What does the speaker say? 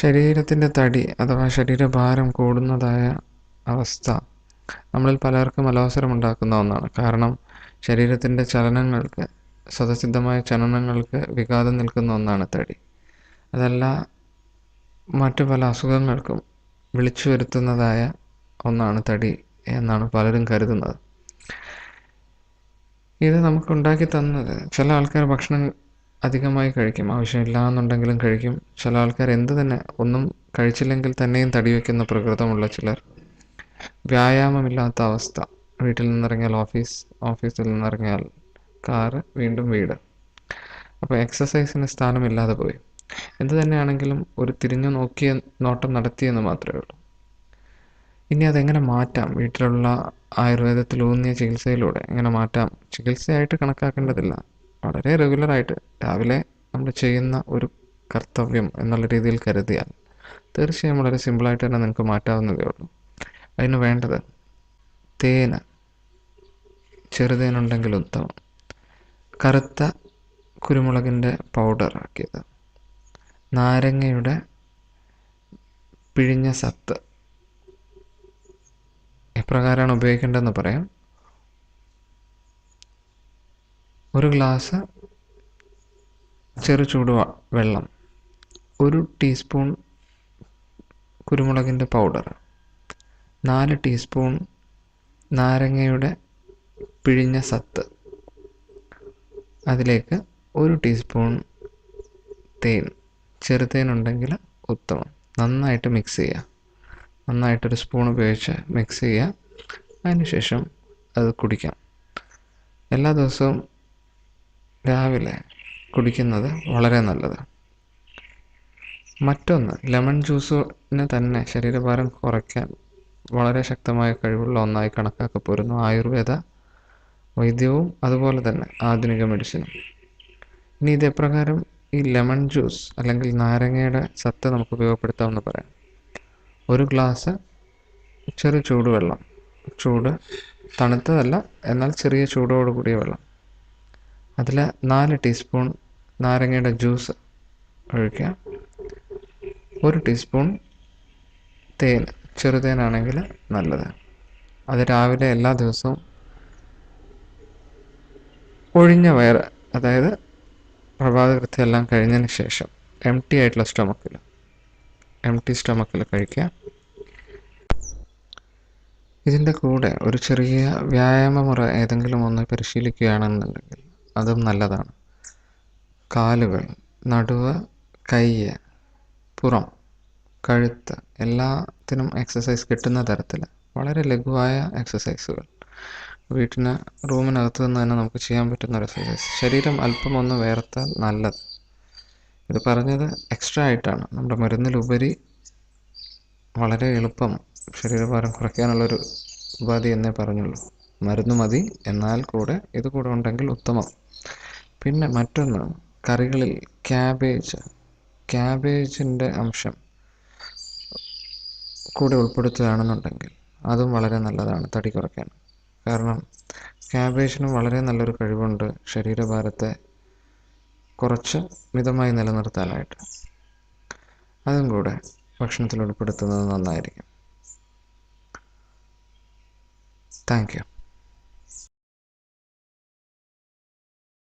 ശരീരത്തിന്റെ തടി അഥവാ ശരീരഭാരം കൂടുന്നതായ അവസ്ഥ നമ്മളിൽ പലർക്കും അലോസരമുണ്ടാക്കുന്ന ഒന്നാണ്. കാരണം ശരീരത്തിന്റെ ചലനങ്ങൾക്ക് സ്വതസിദ്ധമായ ചലനങ്ങൾക്ക് വിഘാതം നിൽക്കുന്ന ഒന്നാണ് തടി. അതല്ല മറ്റു പല അസുഖങ്ങൾക്കും വിളിച്ചു വരുത്തുന്നതായ ഒന്നാണ് തടി എന്നാണ് പലരും കരുതുന്നത്. ഇത് നമുക്ക് ഉണ്ടാക്കി തന്നത് ചില ആൾക്കാർ ഭക്ഷണം അധികമായി കഴിക്കും. ആവശ്യമില്ല എന്നുണ്ടെങ്കിലും കഴിക്കും. ചില ആൾക്കാർ എന്ത് തന്നെ ഒന്നും കഴിച്ചില്ലെങ്കിൽ തന്നെയും തടി വയ്ക്കുന്ന പ്രകൃതമുള്ള ചിലർ. വ്യായാമമില്ലാത്ത അവസ്ഥ. വീട്ടിൽ നിന്നിറങ്ങിയാൽ ഓഫീസ് ഓഫീസിൽ നിന്നിറങ്ങിയാൽ കാറ് വീണ്ടും വീട്. അപ്പോൾ എക്സസൈസിന് സ്ഥാനമില്ലാതെ പോയി. എന്ത് തന്നെയാണെങ്കിലും ഒരു തിരിഞ്ഞു നോക്കിയ നോട്ടം നടത്തിയെന്ന് മാത്രമേ ഉള്ളൂ. ഇനി അതെങ്ങനെ മാറ്റാം? വീട്ടിലുള്ള ആയുർവേദത്തിലൂന്നിയ ചികിത്സയിലൂടെ എങ്ങനെ മാറ്റാം? ചികിത്സയായിട്ട് കണക്കാക്കേണ്ടതില്ല. വളരെ റെഗുലറായിട്ട് രാവിലെ നമ്മൾ ചെയ്യുന്ന ഒരു കർത്തവ്യം എന്നുള്ള രീതിയിൽ കരുതിയാൽ തീർച്ചയായും വളരെ സിമ്പിളായിട്ട് തന്നെ നിങ്ങൾക്ക് മാറ്റാവുന്നതേ ഉള്ളൂ. അതിന് വേണ്ടത് തേന് ചെറുതേനുണ്ടെങ്കിൽ ഉത്തമം. കറുത്ത കുരുമുളകിന്റെ പൗഡർ ആക്കിയത്. നാരങ്ങയുടെ പിഴിഞ്ഞ സത്ത്. എപ്രകാരമാണ് ഉപയോഗിക്കേണ്ടതെന്ന് പറയാം? ഒരു ഗ്ലാസ് ചെറു ചൂട് വെള്ളം ഒരു ടീസ്പൂൺ കുരുമുളകിന്റെ പൗഡർ നാല് ടീസ്പൂൺ നാരങ്ങയുടെ പിഴിഞ്ഞ സത്ത് അതിലേക്ക് ഒരു ടീസ്പൂൺ തേൻ ചെറുതേൻ ഉണ്ടെങ്കിൽ ഉത്തമം. നന്നായിട്ട് മിക്സ് ചെയ്യുക. നന്നായിട്ടൊരു സ്പൂൺ ഉപയോഗിച്ച് മിക്സ് ചെയ്യുക. അതിനുശേഷം അത് കുടിക്കാം. എല്ലാ ദിവസവും രാവിലെ കുടിക്കുന്നത് വളരെ നല്ലത്. മറ്റൊന്ന് ലെമൺ ജ്യൂസിന് തന്നെ ശരീരഭാരം കുറയ്ക്കാൻ വളരെ ശക്തമായ കഴിവുള്ള ഒന്നായി കണക്കാക്കപ്പെടുന്നു ആയുർവേദ വൈദ്യവും അതുപോലെ തന്നെ ആധുനിക മെഡിസിനും. ഇനി ഇതെപ്രകാരം ഈ ലെമൺ ജ്യൂസ് അല്ലെങ്കിൽ നാരങ്ങയുടെ സത്ത് നമുക്ക് ഉപയോഗപ്പെടുത്താമെന്ന് പറയാം. ഒരു ഗ്ലാസ് ചെറു ചൂടുവെള്ളം. ചൂട് തണുത്തതല്ല എന്നാൽ ചെറിയ ചൂടോടുകൂടിയ വെള്ളം. അതിൽ നാല് ടീസ്പൂൺ നാരങ്ങയുടെ ജ്യൂസ് ഒഴിക്കുക. ഒരു ടീസ്പൂൺ തേൻ ചെറുതേനാണെങ്കിൽ നല്ലത്. അത് രാവിലെ എല്ലാ ദിവസവും ഒഴിഞ്ഞ വയറ് അതായത് പ്രഭാതകൃത്യം എല്ലാം കഴിഞ്ഞതിന് ശേഷം എം ടി ആയിട്ടുള്ള സ്റ്റൊമക്കിൽ എം ടി സ്റ്റൊമക്കിൽ കഴിക്കുക. ഇതിന്റെ കൂടെ ഒരു ചെറിയ വ്യായാമമുറ ഏതെങ്കിലും ഒന്ന് പരിശീലിക്കുകയാണെന്നുണ്ടെങ്കിൽ അതും നല്ലതാണ്. കാലുകൾ നടുവ് കൈ പുറം കഴുത്ത് എല്ലാത്തിനും എക്സസൈസ് കിട്ടുന്ന തരത്തിൽ വളരെ ലഘുവായ എക്സസൈസുകൾ വീട്ടിന് റൂമിനകത്ത് നിന്ന് തന്നെ നമുക്ക് ചെയ്യാൻ പറ്റുന്ന ഒരു എക്സസൈസ് ശരീരം അല്പം ഒന്ന് വേർത്താൽ നല്ലത്. ഇത് പറഞ്ഞത് എക്സ്ട്രാ ആയിട്ടാണ്. നമ്മുടെ മരുന്നിലുപരി വളരെ എളുപ്പം ശരീരഭാരം കുറയ്ക്കാനുള്ളൊരു ഉപാധി എന്നേ പറഞ്ഞുള്ളൂ. മരുന്ന് മതി എന്നാൽ കൂടെ ഇത് കൂടെ ഉണ്ടെങ്കിൽ ഉത്തമം. പിന്നെ മറ്റൊന്ന് കറികളിൽ ക്യാബേജ് ക്യാബേജിന്റെ അംശം കൂടെ ഉൾപ്പെടുത്തുകയാണെന്നുണ്ടെങ്കിൽ അതും വളരെ നല്ലതാണ് തടി കുറയ്ക്കാൻ. കാരണം ക്യാബേജിന് വളരെ നല്ലൊരു കഴിവുണ്ട് ശരീരഭാരത്തെ കുറച്ച് മിതമായി നിലനിർത്താനായിട്ട്. അതും കൂടെ ഭക്ഷണത്തിൽ ഉൾപ്പെടുത്തുന്നത് നന്നായിരിക്കും. Thank you.